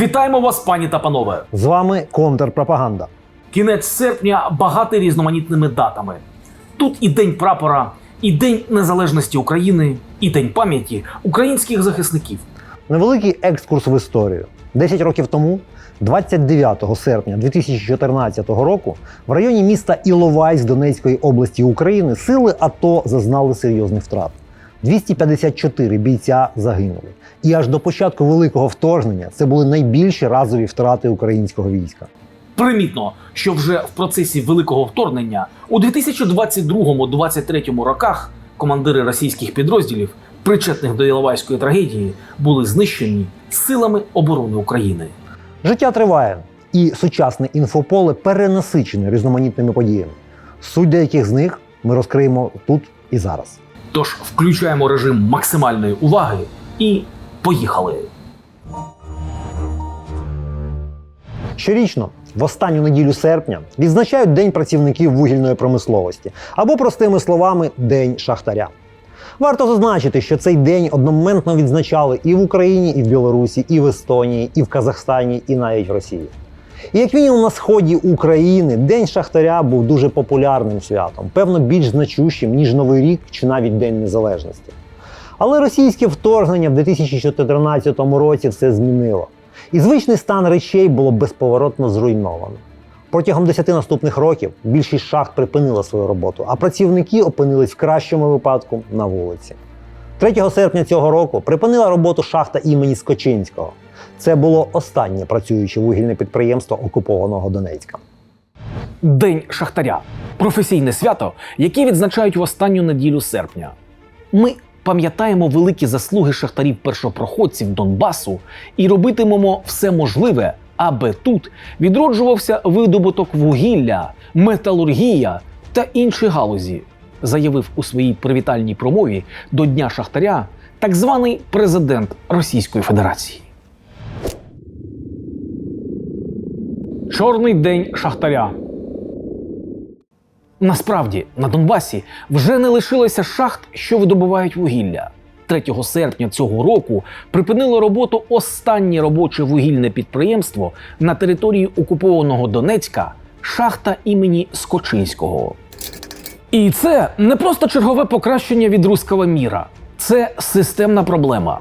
Вітаємо вас, пані та панове! З вами контрпропаганда. Кінець серпня багатий різноманітними датами. Тут і День прапора, і День Незалежності України, і День пам'яті українських захисників. Невеликий екскурс в історію. 10 років тому, 29 серпня 2014 року, в районі міста Іловайськ Донецької області України сили АТО зазнали серйозних втрат. 254 бійця загинули. І аж до початку великого вторгнення це були найбільші разові втрати українського війська. Примітно, що вже в процесі великого вторгнення у 2022-2023 роках командири російських підрозділів, причетних до Іловайської трагедії, були знищені силами оборони України. Життя триває, і сучасне інфополе перенасичене різноманітними подіями. Суть деяких з них ми розкриємо тут і зараз. Тож включаємо режим максимальної уваги і поїхали. Щорічно, в останню неділю серпня, відзначають День працівників вугільної промисловості або, простими словами, День шахтаря. Варто зазначити, що цей день одномоментно відзначали і в Україні, і в Білорусі, і в Естонії, і в Казахстані, і навіть в Росії. І як мінімум на сході України День Шахтаря був дуже популярним святом, певно, більш значущим, ніж Новий рік чи навіть День Незалежності. Але російське вторгнення в 2014 році все змінило. І звичний стан речей було безповоротно зруйновано. Протягом 10 наступних років більшість шахт припинила свою роботу, а працівники опинились в кращому випадку на вулиці. 3 серпня цього року припинила роботу шахта імені Скочинського. Це було останнє працююче вугільне підприємство окупованого Донецька. День Шахтаря професійне свято, яке відзначають в останню неділю серпня. Ми пам'ятаємо великі заслуги шахтарів-першопроходців Донбасу і робитимемо все можливе, аби тут відроджувався видобуток вугілля, металургія та інші галузі, заявив у своїй привітальній промові до Дня Шахтаря так званий президент Російської Федерації. Чорний день Шахтаря. Насправді на Донбасі вже не лишилося шахт, що видобувають вугілля. 3 серпня цього року припинило роботу останнє робоче вугільне підприємство на території окупованого Донецька шахта імені Скочинського. І це не просто чергове покращення від руського міра, це системна проблема.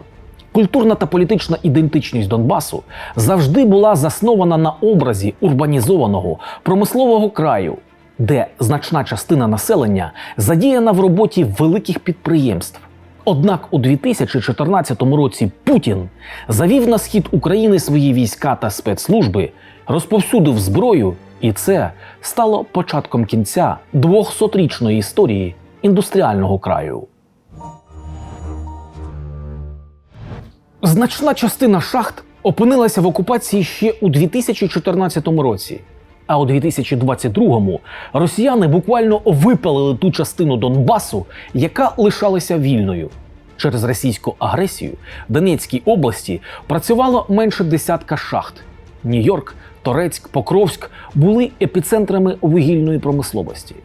Культурна та політична ідентичність Донбасу завжди була заснована на образі урбанізованого промислового краю, де значна частина населення задіяна в роботі великих підприємств. Однак у 2014 році Путін завів на схід України свої війська та спецслужби, розповсюдив зброю, і це стало початком кінця 200-річної історії індустріального краю. Значна частина шахт опинилася в окупації ще у 2014 році. А у 2022-му росіяни буквально випалили ту частину Донбасу, яка лишалася вільною. Через російську агресію в Донецькій області працювало менше десятка шахт. Нью-Йорк, Торецьк, Покровськ були епіцентрами вугільної промисловості.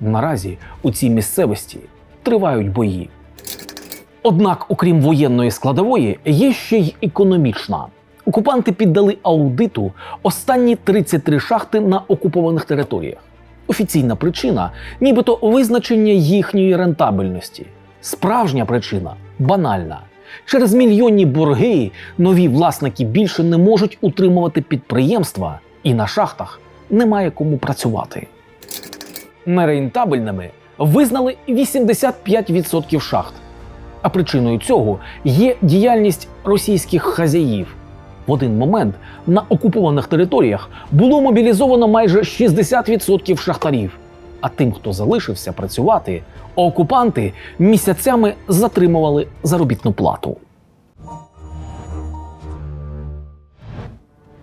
Наразі у цій місцевості тривають бої. Однак, окрім воєнної складової, є ще й економічна. Окупанти піддали аудиту останні 33 шахти на окупованих територіях. Офіційна причина нібито визначення їхньої рентабельності. Справжня причина банальна. Через мільйонні борги нові власники більше не можуть утримувати підприємства, і на шахтах немає кому працювати. Нерентабельними визнали 85% шахт. А причиною цього є діяльність російських хазяїв. В один момент на окупованих територіях було мобілізовано майже 60% шахтарів. А тим, хто залишився працювати, окупанти місяцями затримували заробітну плату.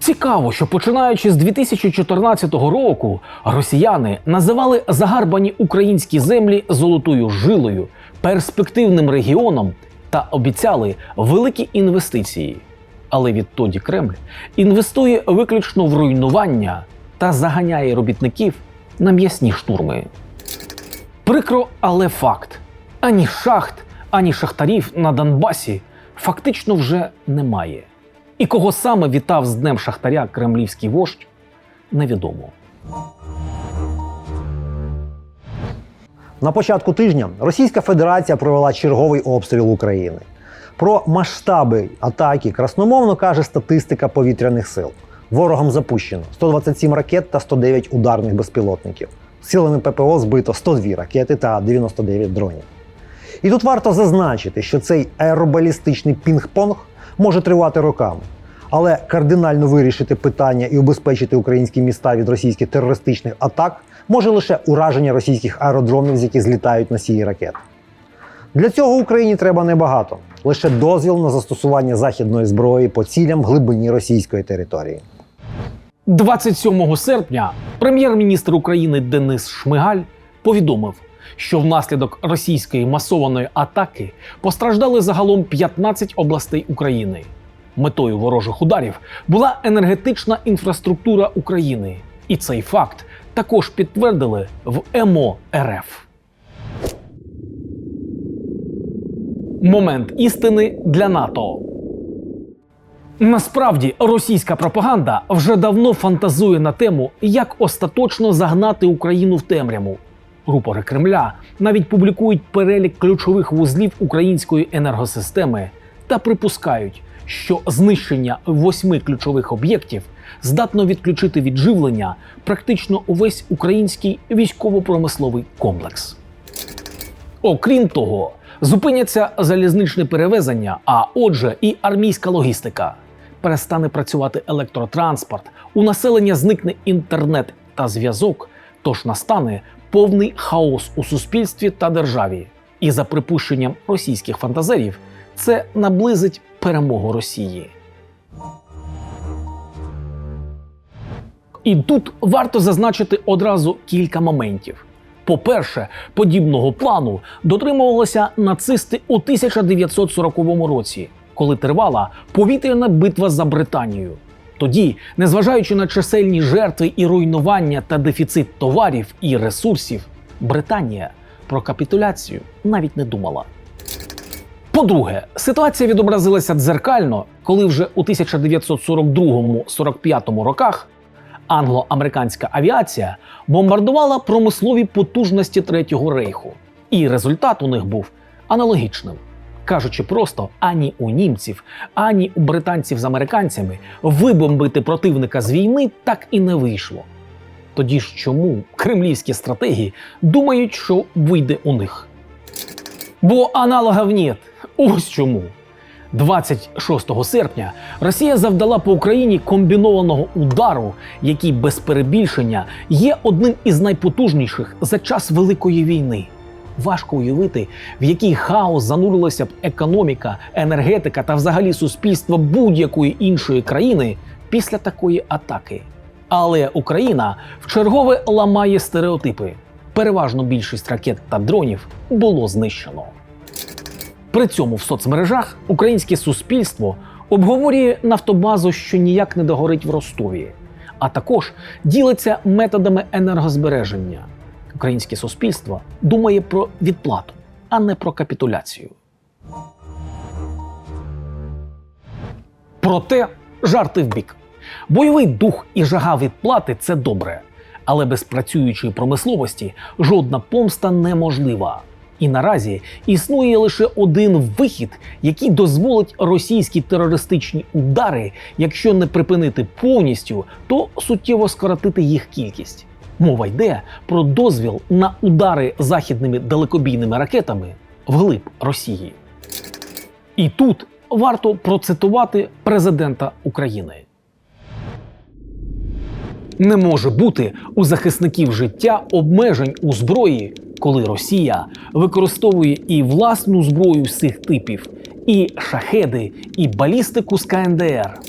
Цікаво, що починаючи з 2014 року росіяни називали загарбані українські землі золотою жилою, перспективним регіоном та обіцяли великі інвестиції. Але відтоді Кремль інвестує виключно в руйнування та заганяє робітників на м'ясні штурми. Прикро, але факт: ані шахт, ані шахтарів на Донбасі фактично вже немає. І кого саме вітав з Днем Шахтаря кремлівський вождь, невідомо. На початку тижня Російська Федерація провела черговий обстріл України. Про масштаби атаки красномовно каже статистика повітряних сил. Ворогом запущено 127 ракет та 109 ударних безпілотників. Силами ППО збито 102 ракети та 99 дронів. І тут варто зазначити, що цей аеробалістичний пінг-понг може тривати роками. Але кардинально вирішити питання і убезпечити українські міста від російських терористичних атак може лише ураження російських аеродромів, з яких злітають носії ракет. Для цього Україні треба небагато лише дозвіл на застосування західної зброї по цілям в глибині російської території. 27 серпня прем'єр-міністр України Денис Шмигаль повідомив, що внаслідок російської масованої атаки постраждали загалом 15 областей України. Метою ворожих ударів була енергетична інфраструктура України, і цей факт також підтвердили в ЕМО РФ. Момент істини для НАТО. Насправді російська пропаганда вже давно фантазує на тему, як остаточно загнати Україну в темряву. Рупори Кремля навіть публікують перелік ключових вузлів української енергосистеми та припускають, що знищення восьми ключових об'єктів здатно відключити від живлення практично увесь український військово-промисловий комплекс. Окрім того, зупиняться залізничне перевезення, а отже, і армійська логістика. Перестане працювати електротранспорт, у населення зникне інтернет та зв'язок, тож настане повний хаос у суспільстві та державі. І за припущенням російських фантазерів, це наблизить перемогу Росії. І тут варто зазначити одразу кілька моментів. По-перше, подібного плану дотримувалися нацисти у 1940 році, коли тривала повітряна битва за Британію. Тоді, незважаючи на чисельні жертви і руйнування та дефіцит товарів і ресурсів, Британія про капітуляцію навіть не думала. По-друге, ситуація відобразилася дзеркально, коли вже у 1942-45 роках англо-американська авіація бомбардувала промислові потужності Третього рейху, і результат у них був аналогічним. Кажучи просто, ані у німців, ані у британців з американцями вибомбити противника з війни так і не вийшло. Тоді ж чому кремлівські стратегії думають, що вийде у них? Бо аналогів нет. Ось чому. 26 серпня Росія завдала по Україні комбінованого удару, який без перебільшення є одним із найпотужніших за час Великої війни. Важко уявити, в який хаос занурилася б економіка, енергетика та взагалі суспільство будь-якої іншої країни після такої атаки. Але Україна вчергове ламає стереотипи. Переважно більшість ракет та дронів було знищено. При цьому в соцмережах українське суспільство обговорює нафтобазу, що ніяк не догорить в Ростові, а також ділиться методами енергозбереження. Українське суспільство думає про відплату, а не про капітуляцію. Проте жарти вбік. Бойовий дух і жага відплати це добре, але без працюючої промисловості жодна помста неможлива. І наразі існує лише один вихід, який дозволить російські терористичні удари, якщо не припинити повністю, то суттєво скоротити їх кількість. Мова йде про дозвіл на удари західними далекобійними ракетами вглиб Росії. І тут варто процитувати президента України. Не може бути у захисників життя обмежень у зброї, коли Росія використовує і власну зброю всіх типів, і шахеди, і балістику з КНДР.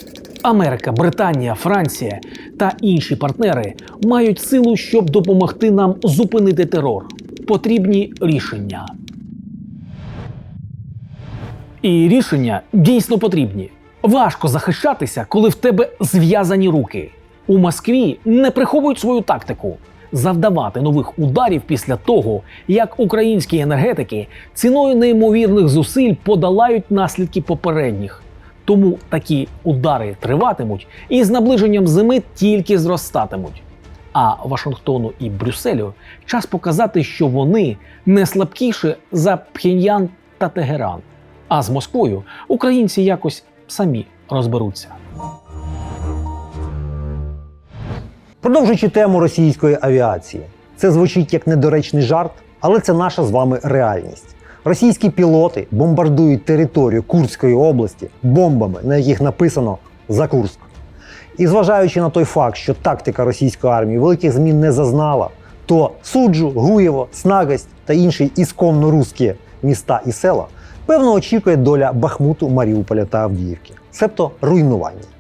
Америка, Британія, Франція та інші партнери мають силу, щоб допомогти нам зупинити терор. Потрібні рішення. І рішення дійсно потрібні. Важко захищатися, коли в тебе зв'язані руки. У Москві не приховують свою тактику завдавати нових ударів після того, як українські енергетики ціною неймовірних зусиль подолають наслідки попередніх. Тому такі удари триватимуть і з наближенням зими тільки зростатимуть. А Вашингтону і Брюсселю час показати, що вони не слабкіші за Пхеньян та Тегеран. А з Москвою українці якось самі розберуться. Продовжуючи тему російської авіації, це звучить як недоречний жарт, але це наша з вами реальність. Російські пілоти бомбардують територію Курської області бомбами, на яких написано за Курск. І зважаючи на той факт, що тактика російської армії великих змін не зазнала, то Суджу, Гуєво, Снагость та інші ісконно руські міста і села певно очікує доля Бахмуту, Маріуполя та Авдіївки, себто руйнування.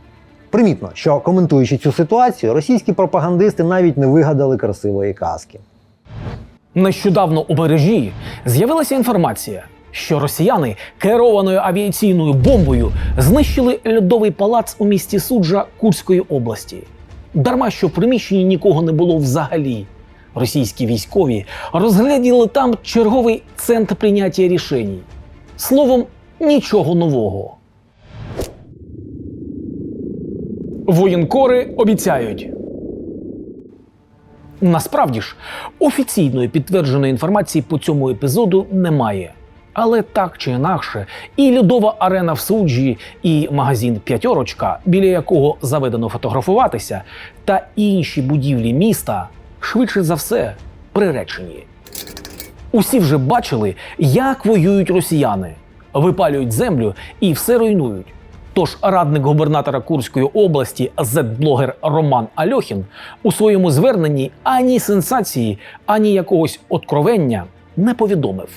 Примітно, що коментуючи цю ситуацію, російські пропагандисти навіть не вигадали красивої казки. Нещодавно у мережі з'явилася інформація, що росіяни керованою авіаційною бомбою знищили льодовий палац у місті Суджа Курської області. Дарма що в приміщенні нікого не було взагалі. Російські військові розгляділи там черговий центр прийняття рішень. Словом, нічого нового. Воєнкори обіцяють. Насправді ж, офіційної підтвердженої інформації по цьому епізоду немає. Але так чи інакше, і льодова арена в суджі, і магазин П'ятерочка, біля якого заведено фотографуватися, та інші будівлі міста швидше за все приречені. Усі вже бачили, як воюють росіяни, випалюють землю і все руйнують. Тож радник губернатора Курської області, зет-блогер Роман Альохін у своєму зверненні ані сенсації, ані якогось откровення не повідомив.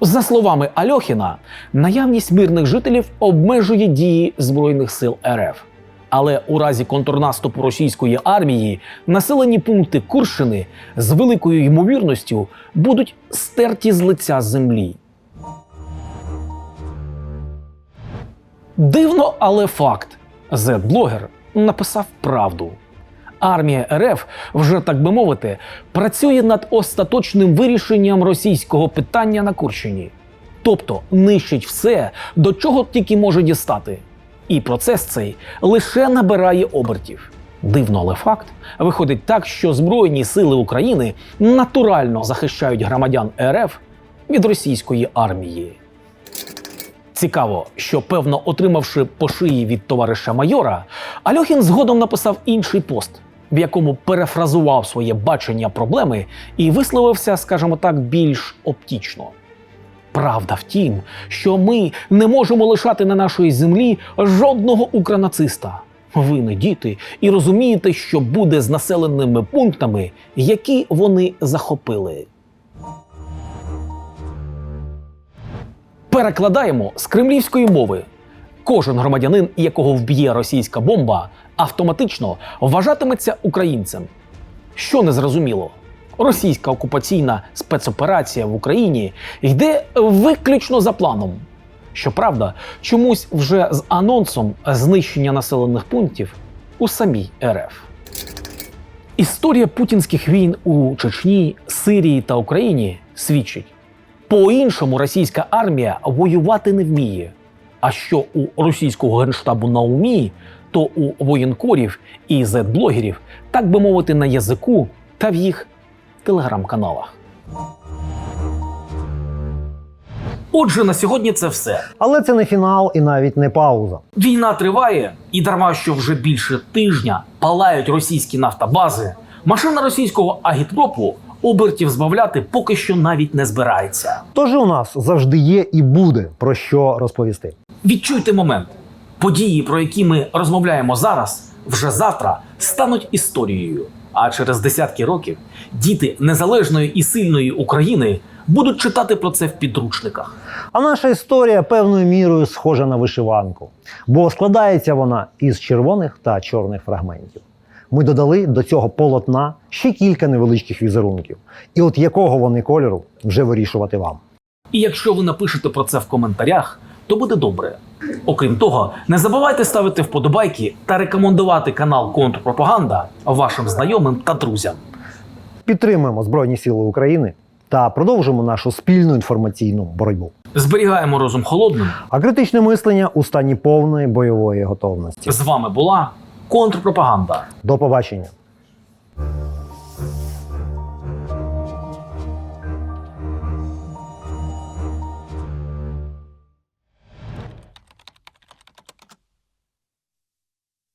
За словами Альохіна, наявність мирних жителів обмежує дії Збройних сил РФ. Але у разі контрнаступу російської армії населені пункти Курщини з великою ймовірністю будуть стерті з лиця землі. Дивно, але факт. Зет-блогер написав правду. Армія РФ вже так би мовити працює над остаточним вирішенням російського питання на Курщині, тобто нищить все, до чого тільки може дістати. І процес цей лише набирає обертів. Дивно, але факт виходить так, що Збройні сили України натурально захищають громадян РФ від російської армії. Цікаво, що певно, отримавши по шиї від товариша майора, Альохін згодом написав інший пост, в якому перефразував своє бачення проблеми і висловився, скажімо так, більш оптічно. Правда в тім, що ми не можемо лишати на нашій землі жодного укранациста. Ви не діти і розумієте, що буде з населеними пунктами, які вони захопили. Перекладаємо з кремлівської мови. Кожен громадянин, якого вб'є російська бомба, автоматично вважатиметься українцем. Що незрозуміло, російська окупаційна спецоперація в Україні йде виключно за планом. Щоправда, чомусь вже з анонсом знищення населених пунктів у самій РФ. Історія путінських війн у Чечні, Сирії та Україні свідчить, по-іншому російська армія воювати не вміє. А що у російського генштабу на умі, то у воєнкорів і зет-блогерів, так би мовити, на язику та в їх телеграм-каналах. Отже, на сьогодні це все. Але це не фінал і навіть не пауза. Війна триває, і дарма що вже більше тижня палають російські нафтобази. Машина російського агітпропу обертів збавляти поки що навіть не збирається. Тож у нас завжди є і буде про що розповісти. Відчуйте момент. Події, про які ми розмовляємо зараз, вже завтра стануть історією. А через десятки років діти незалежної і сильної України будуть читати про це в підручниках. А наша історія певною мірою схожа на вишиванку, бо складається вона із червоних та чорних фрагментів. Ми додали до цього полотна ще кілька невеличких візерунків. І от якого вони кольору вже вирішувати вам. І якщо ви напишете про це в коментарях, то буде добре. Окрім того, не забувайте ставити вподобайки та рекомендувати канал Контрпропаганда вашим знайомим та друзям. Підтримуємо Збройні Сили України та продовжимо нашу спільну інформаційну боротьбу. Зберігаємо розум холодним. А критичне мислення у стані повної бойової готовності. З вами була контрпропаганда. До побачення.